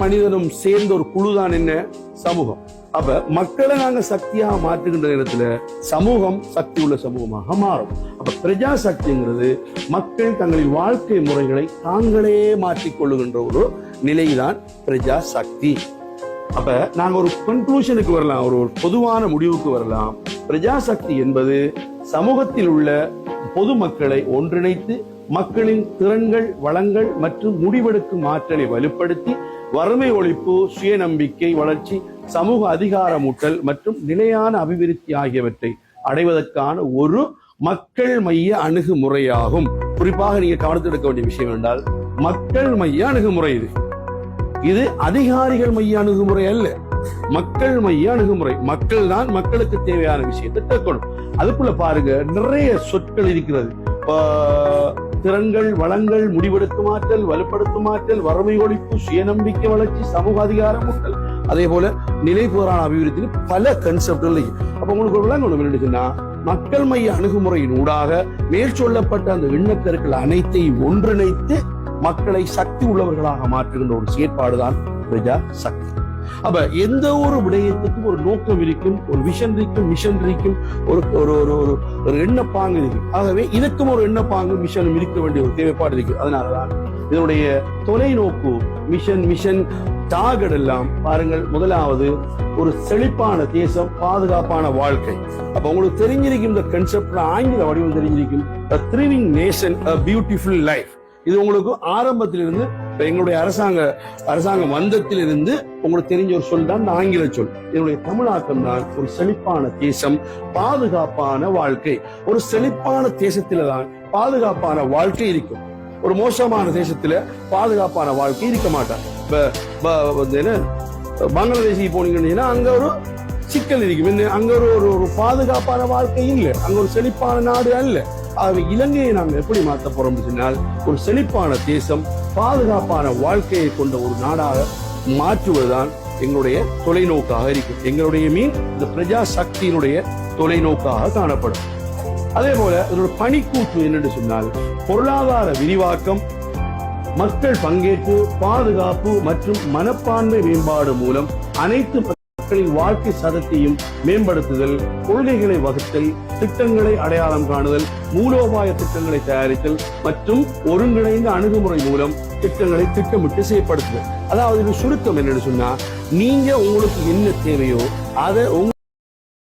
மனிதனும் சேர்ந்த ஒரு குழுதான் என்ன? சமூகம். அப்ப மக்களை நாங்க சக்தியாக மாற்றுகின்ற நேரத்துல சமூகம் சக்தி உள்ள சமூகமாக மாறும். அப்ப பிரஜா சக்திங்கிறது மக்கள் தங்களின் வாழ்க்கை முறைகளை தாங்களே மாற்றிக் கொள்ளுகின்ற ஒரு நிலைதான் பிரஜா சக்தி அப்ப நாங்க ஒரு கன்க்ளூஷனுக்கு வரலாம் ஒரு பொதுவான முடிவுக்கு வரலாம். பிரஜா சக்தி என்பது சமூகத்தில் உள்ள பொதுமக்களை ஒன்றிணைத்து மக்களின் திறன்கள் வளங்கள் மற்றும் முடிவெடுக்கும் ஆற்றலை வலுப்படுத்தி வறுமை ஒழிப்பு சுயநம்பிக்கை வளர்ச்சி சமூக அதிகாரமூட்டல் மற்றும் நிலையான அபிவிருத்தி ஆகியவற்றை அடைவதற்கான ஒரு மக்கள் மைய அணுகுமுறையாகும். குறிப்பாக நீங்க கவனத்தில் எடுக்க வேண்டிய விஷயம் என்றால் மக்கள் மைய அணுகுமுறை இது. இது அதிகாரிகள் மைய அணுகுமுறை அல்ல. மக்கள் மைய அணுகுமுறை. மக்கள் தான் மக்களுக்கு தேவையான விஷயத்தை கேட்கணும். அதுக்குள்ள பாருங்க நிறைய சொற்கள் இருக்கிறது. திறன்கள் வளங்கள் முடிவெடுக்கும் ஆற்றல் வலுப்படுத்தும் ஆற்றல் வறுமை ஒழிப்பு சுயநம்பிக்கை வளர்ச்சி சமூக அதிகாரமூட்டல் அதே போல நிலைபுறான அபிவிருத்தி பல கன்செப்ட்கள் அப்ப உங்களுக்கு ஒரு விளங்கணும் என்னதுன்னா மக்கள் மைய அணுகுமுறையின் ஊடாக மேற் சொல்லப்பட்ட அந்த எண்ணக்கருக்கள் அனைத்தையும் ஒன்றிணைத்து மக்களை சக்தி உள்ளவர்களாக மாற்றுகின்ற ஒரு செயற்பாடுதான் பிரஜா சக்தி. அப்ப எந்த ஒரு விடயத்துக்கும் ஒரு நோக்கம் இருக்கும் ஒரு விஷன் இருக்கும் மிஷன் இருக்கும் ஒரு ஒரு ஒரு ஒரு ஒரு எண்ணப்பாங்கு இருக்கு ஆகவே இதுக்கும் ஒரு எண்ணப்பாங்கு மிஷனும் இருக்க வேண்டிய ஒரு தேவைப்பாடு இருக்கு. அதனாலதான் இதனுடைய தொலைநோக்கு மிஷன் மிஷன் டார்கெட் எல்லாம் பாருங்கள். முதலாவது ஒரு செழிப்பான தேசம் பாதுகாப்பான வாழ்க்கை. அப்ப உங்களுக்கு தெரிஞ்சிருக்கும் இந்த கன்செப்ட்ல ஆங்கில வடிவம் தெரிஞ்சிருக்கும். த்ரிவிங் நேஷன் பியூட்டிஃபுல் லைஃப் இது உங்களுக்கு ஆரம்பத்திலிருந்து எங்களுடைய அரசாங்க அரசாங்க மந்தத்திலிருந்து உங்களுக்கு தெரிஞ்ச ஒரு சொல் தான் இந்த ஆங்கில சொல். இதனுடைய தமிழாக்கம் தான் ஒரு செழிப்பான தேசம் பாதுகாப்பான வாழ்க்கை. ஒரு செழிப்பான தேசத்துல தான் பாதுகாப்பான வாழ்க்கை இருக்கும். ஒரு மோசமான தேசத்துல பாதுகாப்பான வாழ்க்கை இருக்க மாட்டாங்க. வந்து என்ன பங்களாதேஷுக்கு போனீங்கன்னா அங்க ஒரு சிக்கல் இருக்கும். என்ன, அங்க ஒரு ஒரு ஒரு பாதுகாப்பான வாழ்க்கை இல்லை. அங்க ஒரு செழிப்பான நாடு அல்ல. ஆகவே இலங்கையை நாங்க எப்படி மாற்ற போறோம் சொன்னால் ஒரு செழிப்பான தேசம் பாதுகாப்பான வாழ்க்கையை கொண்ட ஒரு நாடாக மாற்றுவதுதான் எங்களுடைய தொலைநோக்காக இருக்கும். எங்களுடைய மீன் இந்த பிரஜா சக்தியினுடைய தொலைநோக்காக காணப்படும். அதே போல இதோட பணிக்கூற்று என்னென்று சொன்னால் பொருளாதார விரிவாக்கம் மக்கள் பங்கேற்பு பாதுகாப்பு மற்றும் மனப்பான்மை மேம்பாடு மூலம் அனைத்து மக்களின் வாழ்க்கை சதத்தையும் மேம்படுத்துதல் கொள்கைகளை வகுத்தல் திட்டங்களை அடையாளம் காணுதல் மூலோபாய திட்டங்களை தயாரித்தல் மற்றும் ஒருங்கிணைந்த அணுகுமுறை மூலம் திட்டங்களை திட்டமிட்டு செயற்படுத்துதல் அதாவது சுருக்கம் என்னன்னு சொன்னா நீங்க உங்களுக்கு என்ன தேவையோ அதை